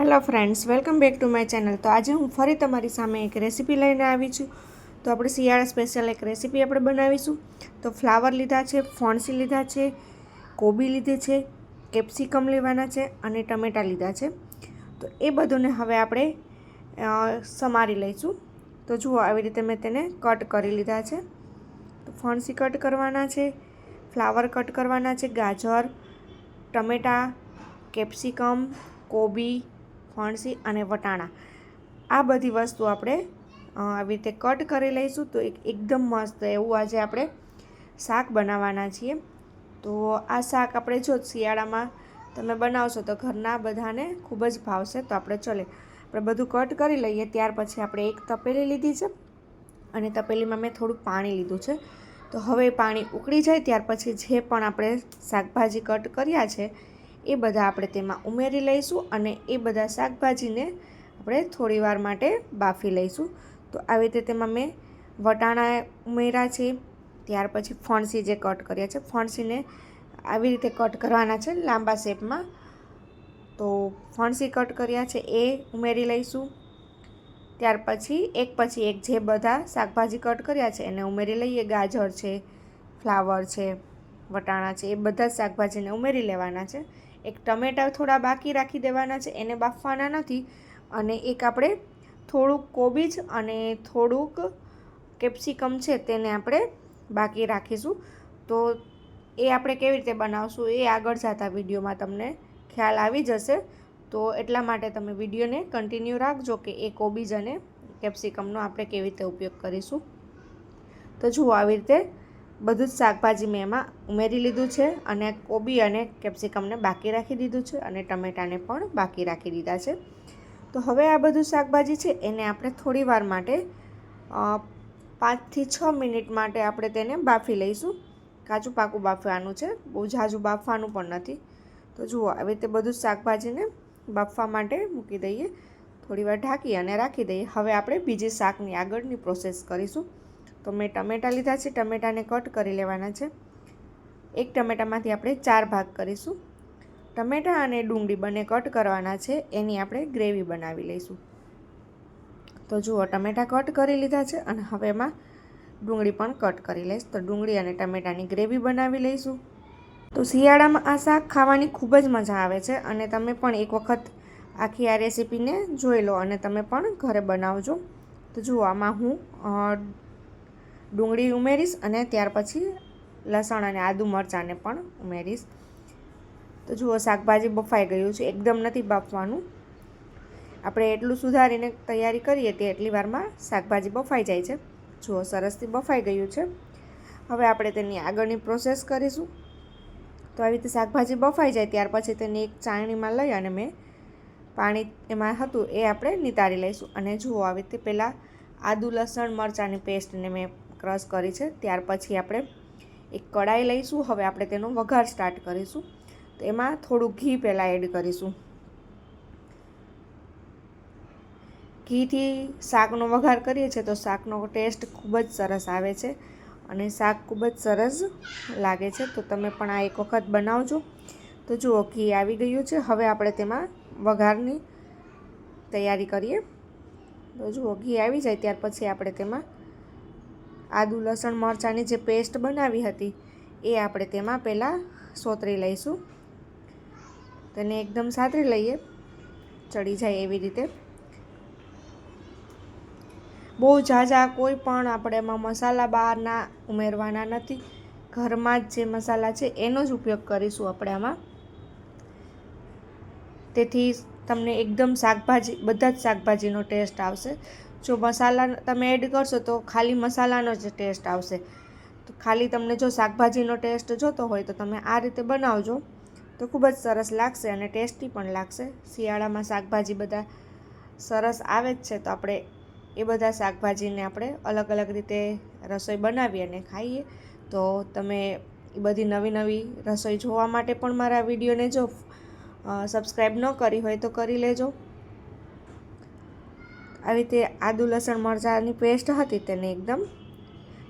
Hello friends welcome back to my channel તો આજે હું ફરી તમારી સામે એક રેસીપી લઈને આવી છું. તો આપણે શિયાળા સ્પેશિયલ એક રેસીપી આપણે બનાવીશું. તો ફ્લાવર લીધા છે, ફોણસી લીધા છે, કોબી લીધી છે કેપ્સિકમ લેવાના છે અને ટમેટાં લીધા છે. તો એ બધુંને હવે આપણે સમારી લઈશું. તો જુઓ આવી રીતે મેં તેને કટ કરી લીધા છે. તો ફણસી કટ કરવાના છે ફ્લાવર કટ કરવાના છે, ગાજર, ટમેટાં કેપ્સિકમ કોબી ફણસી અને વટાણા. આ બધી વસ્તુ આપણે આવી રીતે કટ કરી લઈશું તો એક એકદમ મસ્ત એવું આજે આપણે શાક બનાવવાના છીએ. તો આ શાક આપણે જો શિયાળામાં તમે બનાવશો તો ઘરના બધાને ખૂબ જ ભાવશે. તો આપણે ચલે, આપણે બધું કટ કરી લઈએ, ત્યાર પછી આપણે એક તપેલી લીધી છે અને તપેલીમાં મેં થોડું પાણી લીધું છે. તો હવે પાણી ઉકળી જાય, ત્યાર પછી જે પણ આપણે શાકભાજી કટ કર્યા છે એ બધા આપણે તેમાં ઉમેરી લઈશું અને એ બધા શાકભાજીને આપણે થોડીવાર માટે બાફી લઈશું. તો આવી રીતે તેમાં મેં વટાણા ઉમેર્યા છે, ત્યાર પછી ફણસી જે કટ કર્યા છે, ફણસીને આવી રીતે કટ કરવાના છે લાંબા શેપમાં. તો ફણસી કટ કર્યા છે એ ઉમેરી લઈશું. ત્યાર પછી એક પછી એક જે બધા શાકભાજી કટ કર્યા છે એને ઉમેરી લઈએ. ગાજર છે, ફ્લાવર છે, વટાણા છે, એ બધા શાકભાજીને ઉમેરી લેવાના છે. એક ટમેટા થોડા બાકી રાખી દેવાના છે, એને બાફવાના નથી. અને એક આપણે થોડુંક કોબીજ અને થોડુંક કેપ્સિકમ છે તેને આપણે બાકી રાખીશું. તો એ આપણે કેવી રીતે બનાવશું એ આગળ જતા વિડીયોમાં તમને ખ્યાલ આવી જશે. તો એટલા માટે તમે વિડીયોને કન્ટિન્યુ રાખજો કે એ કોબીજ અને કેપ્સિકમનો આપણે કેવી રીતે ઉપયોગ કરીશું. તો જુઓ આવી રીતે બધું જ શાકભાજી મેં એમાં ઉમેરી લીધું છે અને કોબી અને કેપ્સિકમને બાકી રાખી દીધું છે અને ટમેટાને પણ બાકી રાખી દીધા છે. તો હવે આ બધું શાકભાજી છે એને આપણે થોડી વાર માટે પાંચથી છ મિનિટ માટે આપણે તેને બાફી લઈશું. કાચું પાકું બાફવાનું છે, બહુ ઝાઝું બાફવાનું પણ નથી. તો જુઓ, આવી રીતે બધું જ શાકભાજીને બાફવા માટે મૂકી દઈએ. થોડી વાર ઢાંકી અને રાખી દઈએ. હવે આપણે બીજી શાકની આગળની પ્રોસેસ કરીશું. તો મેં ટમેટાં લીધા છે, ટમેટાને કટ કરી લેવાના છે. એક ટમેટામાંથી આપણે ચાર ભાગ કરીશું. ટમેટાં અને ડુંગળી બંને કટ કરવાના છે, એની આપણે ગ્રેવી બનાવી લઈશું. તો જુઓ, ટમેટાં કટ કરી લીધા છે અને હવે એમાં ડુંગળી પણ કટ કરી લઈશ. તો ડુંગળી અને ટમેટાની ગ્રેવી બનાવી લઈશું. તો શિયાળામાં આ શાક ખાવાની ખૂબ જ મજા આવે છે અને તમે પણ એક વખત આખી આ રેસીપીને જોઈ લો અને તમે પણ ઘરે બનાવજો. તો જુઓ, આમાં હું ડુંગળી ઉમેરીશ અને ત્યાર પછી લસણ અને આદુ મરચાંને પણ ઉમેરીશ. તો જુઓ, શાકભાજી બફાઈ ગયું છે. એકદમ નથી બાફવાનું. આપણે એટલું સુધારીને તૈયારી કરીએ તે એટલી વારમાં શાકભાજી બફાઈ જાય છે. જુઓ સરસથી બફાઈ ગયું છે. હવે આપણે તેની આગળની પ્રોસેસ કરીશું. તો આવી રીતે શાકભાજી બફાઈ જાય ત્યાર પછી તેને એક ચાણીમાં લઈ અને મેં પાણી એમાં હતું એ આપણે નિતારી લઈશું. અને જુઓ, આવી રીતે પહેલાં આદુ, લસણ, મરચાંની પેસ્ટને મેં ક્રશ કરી છે. ત્યાર પછી આપણે એક કડાઈ લઈશું. હવે આપણે તેનો વઘાર સ્ટાર્ટ કરીશું. તો એમાં થોડું ઘી પહેલાં એડ કરીશું. ઘીથી શાકનો વઘાર કરીએ છીએ તો શાકનો ટેસ્ટ ખૂબ જ સરસ આવે છે અને શાક ખૂબ જ સરસ લાગે છે. તો તમે પણ આ એક વખત બનાવજો. તો જુઓ, ઘી આવી ગયું છે. હવે આપણે તેમાં વઘારની તૈયારી કરીએ. તો જુઓ, ઘી આવી જાય. ત્યાર પછી આપણે તેમાં આદુ, લસણ મરચાંની જે પેસ્ટ બનાવી હતી, એ આપણે તેમાં પહેલાં સોતરી લઈશું. તેને એકદમ સાતરી લઈએ. ચડી જાય એવી રીતે. બહુ ઝાઝા કોઈ પણ આપણે એમાં મસાલા બહારના ઉમેરવાના નથી. ઘરમાં જ જે મસાલા છે, એનો જ ઉપયોગ કરીશું આપણે આમાં. તેથી તમને એકદમ શાકભાજી, બધા જ શાકભાજીનો ટેસ્ટ આવશે. જો મસાલા તમે એડ કરશો તો ખાલી મસાલાનો જ ટેસ્ટ આવશે. તો ખાલી તમને જો શાકભાજીનો ટેસ્ટ જોતો હોય તો તમે આ રીતે બનાવજો. તો ખૂબ જ સરસ લાગશે અને ટેસ્ટી પણ લાગશે. શિયાળામાં શાકભાજી બધા સરસ આવે જ છે તો આપણે એ બધા શાકભાજીને આપણે અલગ અલગ રીતે રસોઈ બનાવી અને ખાઈએ. તો તમે એ બધી નવી નવી રસોઈ જોવા માટે પણ મારા વિડીયોને જો સબસ્ક્રાઈબ ન કરી હોય તો કરી લેજો. આવી રીતે આદુ, લસણ મરચાંની પેસ્ટ હતી તેને એકદમ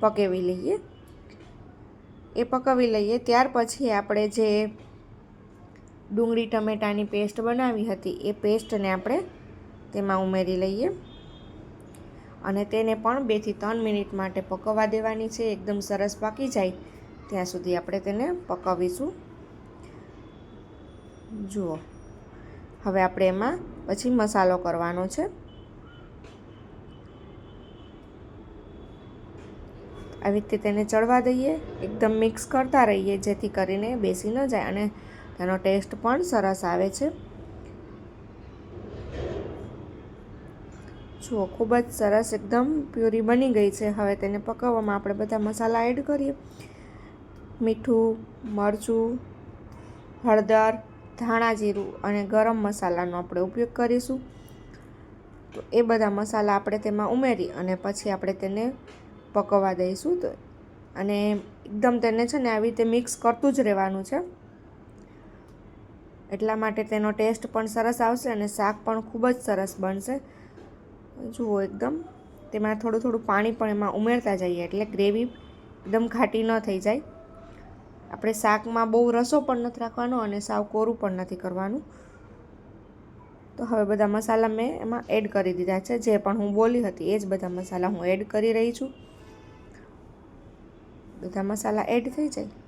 પકવી લઈએ. એ પકવી લઈએ. ત્યાર પછી આપણે જે ડુંગળી ટમેટાની પેસ્ટ બનાવી હતી, એ પેસ્ટને આપણે તેમાં ઉમેરી લઈએ અને તેને પણ બેથી ત્રણ મિનિટ માટે પકવવા દેવાની છે. એકદમ સરસ પાકી જાય. ત્યાં સુધી આપણે તેને પકવીશું. જુઓ. હવે આપણે એમાં પછી મસાલો કરવાનો છે. આવી રીતે તેને ચડવા દઈએ, એકદમ મિક્સ કરતા રહીએ જેથી કરીને બેસી ન જાય અને તેનો ટેસ્ટ પણ સરસ આવે છે. જુઓ, ખૂબ જ સરસ એકદમ પ્યુરી બની ગઈ છે. હવે તેને પકવવામાં આપણે બધા મસાલા એડ કરીએ. મીઠું, મરચું, હળદર, ધાણા જીરું અને ગરમ મસાલાનો આપણે ઉપયોગ કરીશું. તો એ બધા મસાલા આપણે તેમાં ઉમેરી અને પછી આપણે તેને પકવવા દઈશું તો. અને એકદમ તેને છે ને આવી રીતે મિક્સ કરતું જ રહેવાનું છે. એટલા માટે તેનો ટેસ્ટ પણ સરસ આવશે અને શાક પણ ખૂબ જ સરસ બનશે. જુઓ એકદમ. તેમાં થોડું થોડું પાણી પણ એમાં ઉમેરતા જઈએ એટલે ગ્રેવી એકદમ ઘાટી ન થઈ જાય. આપણે શાકમાં બહુ રસો પણ નથી રાખવાનો અને સાવ કોરું પણ નથી કરવાનું. તો હવે બધા મસાલા મેં એમાં એડ કરી દીધા છે. જે પણ હું બોલી હતી એ જ બધા મસાલા હું એડ કરી રહી છું. બધા મસાલા એડ થઈ જાય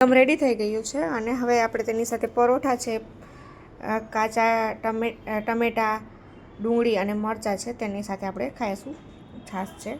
એકદમ રેડી થઈ ગયું છે અને હવે આપણે તેની સાથે પરોઠા છે કાચા ટમે ટમેટા, ડુંગળી અને મરચાં છે, તેની સાથે આપણે ખાઈશું છાશ છે.